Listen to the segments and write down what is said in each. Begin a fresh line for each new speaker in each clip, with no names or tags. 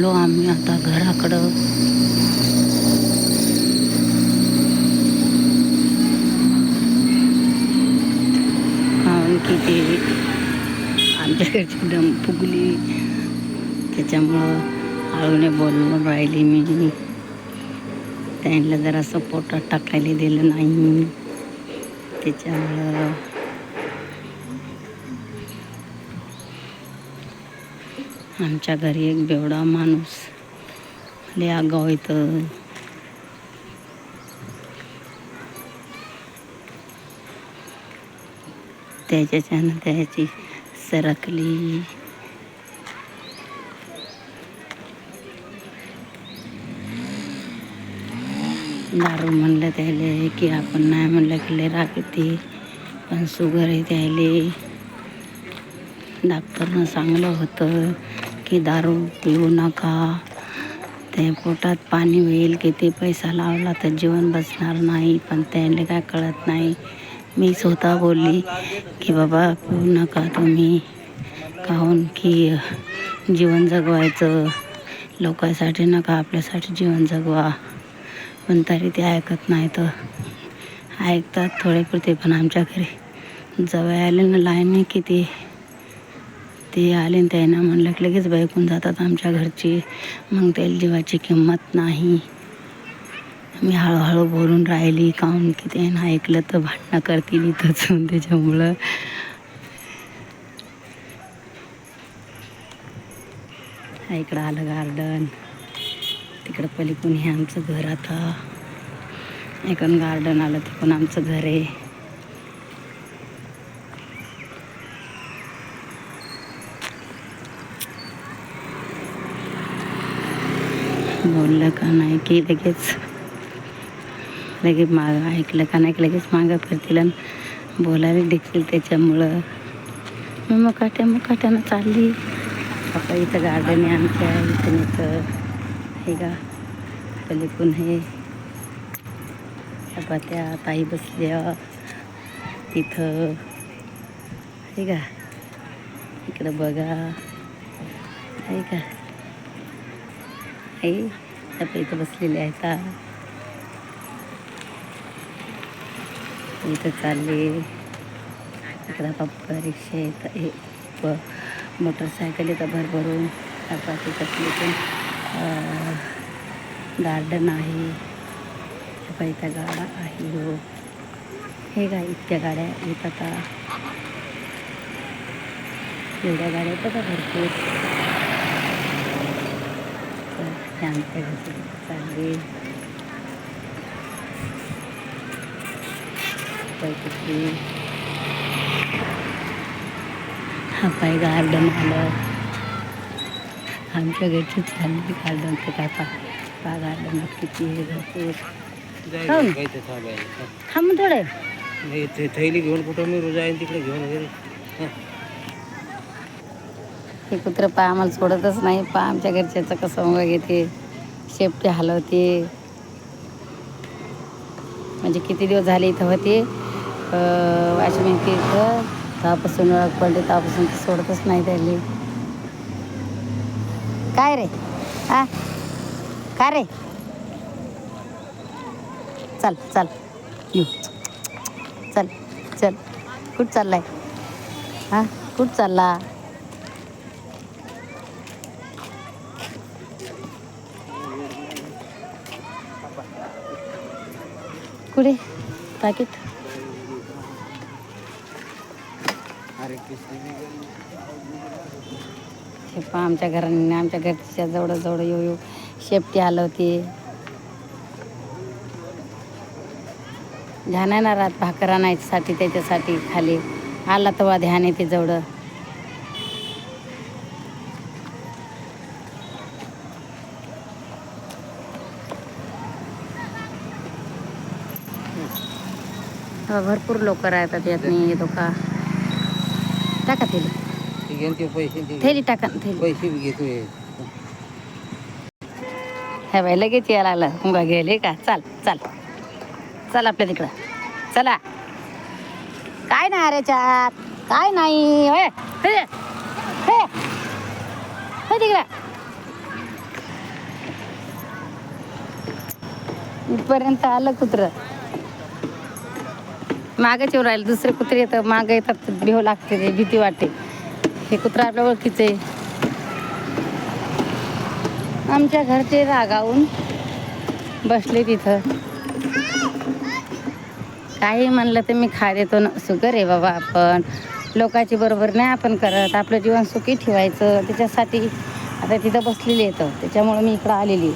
चाललो आम्ही आता घराकडं. कारण की ते आमच्याकडची दम फुगली. त्याच्यामुळं आळूने बोलून राहिली मी. त्यांना जरा सपोर्टात टाकायला दिलं नाही. त्याच्यामुळं आमच्या घरी एक बेवडा माणूस लय आगाव इथं. त्याच्याच्यानं त्याची सरकली. दारू म्हणलं त्याले की आपण नाही म्हणलं की लय राग पण सुगर आहे त्याले. डॉक्टरनं सांगलं होतं. की दारू पिऊ नका. ते पोटात पाणी होईल किती पैसा लावला तर जीवन बसणार नाही पण त्याला काय कळत नाही. मी स्वतः बोलली की बाबा पिऊ नका तुम्ही. काहून की जीवन जगवायचं? लोकांसाठी नका आपल्यासाठी जीवन जगवा. पण तरी ते ऐकत नाही तर ऐकतात थोडे पुरते पण आमच्या घरी जवळ आले ना लाईन किती? ते आले आणि त्यांना म्हणलं की लगेच बायकून जातात आमच्या घरची. मग त्याला जीवाची किंमत नाही. मी हळूहळू बोलून राहिली काहून की त्यानं ऐकलं तर भांडणं करतील इथंच. त्याच्यामुळं इकडं आलं गार्डन. तिकडं पलीकडून हे आमचं घर आता. इकडून गार्डन आलं तिकडून आमचं घर आहे. बोललं का नाही की लगेच लगेच मागं ऐकलं का नाही की लगेच मागं फिरतील आणि बोलायला देखील त्याच्यामुळं. मी मुकाट्या मुकाट्यानं चालली. आता इथं गार्डन आहे आमच्या इथून इथं हे का पलीकडून हे त्या ताई बसल्या तिथं हे का इकडं बघा हे का. हे आता इथं बसलेले आहेत इथं चालले. इकडं पप्पा रिक्षा येत हे मोटरसायकल येतं भरभरून. आता तिथं पण गार्डन आहे. इथं गाडा आहे. हो. हे गा इतक्या गाड्या येतात एवढ्या गाड्या येतात भरपूर. घरचे चालले हा पाय गार्डन आलं आमच्या घरची चालली गार्डन तर काय पा पा गार्डनात किती हे भरपूर? थांब थोडं
थैली घेऊन कुठं मी रोज आहे तिकडे घेऊन वगैरे
हे कुत्रं पा आम्हाला सोडतच नाही. पा आमच्या घरच्याचं कसं मग घेते शेपटी हलवते. म्हणजे किती दिवस झाले इथं होते? वाशिम इथं. तेव्हापासून ओळख पडली तापासून ती सोडतच नाही त्याली काय रे? हा काय रे? चल चल. येऊ. चल चल. कुठं चाललाय? हा कुठं चालला? कुठे? पाकिट हे पहा आमच्या घराने आमच्या घरच्या जवळ जवळ येऊ येऊ शेपटी हलवते ध्यान आहे ना रात भाकर आणायसाठी त्याच्यासाठी खाली. आला तेव्हा ध्यान येते जवळ. भरपूर लोक राहतात यात नाही येतो का टाका थैली. थैली टाका
पैसे घेतोय
बाई लगेच यायला लागला. मुंगा घ्यायला का? चाल चाल. चल आपल्या तिकडं. चला. काय नाही अरे चात काय नाही. होय. तिकडं. इथपर्यंत आलं कुत्रं. मागेच येऊ राहिले. दुसरे कुत्रे येतं मागं येतात भेव लागते ते भीती वाटते. हे कुत्रा आपल्या ओळखीचे आहे. आमच्या घरचे रागावून बसले तिथं. काही म्हणलं तर मी खा देतो ना. सुगर आहे बाबा आपण. लोकांची बरोबर नाही आपण करत. आपलं जीवन सुखी ठेवायचं. त्याच्यासाठी आता तिथं बसलेली येतं त्याच्यामुळं मी इकडं आलेली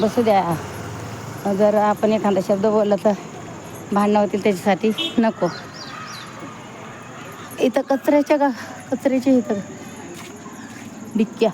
बसू द्या. जर आपण एखादा शब्द बोलला तर. भांडणं होतील त्याच्यासाठी. नको. इथं कचऱ्याच्या गा कचऱ्याच्या इथं. डिक्क्या.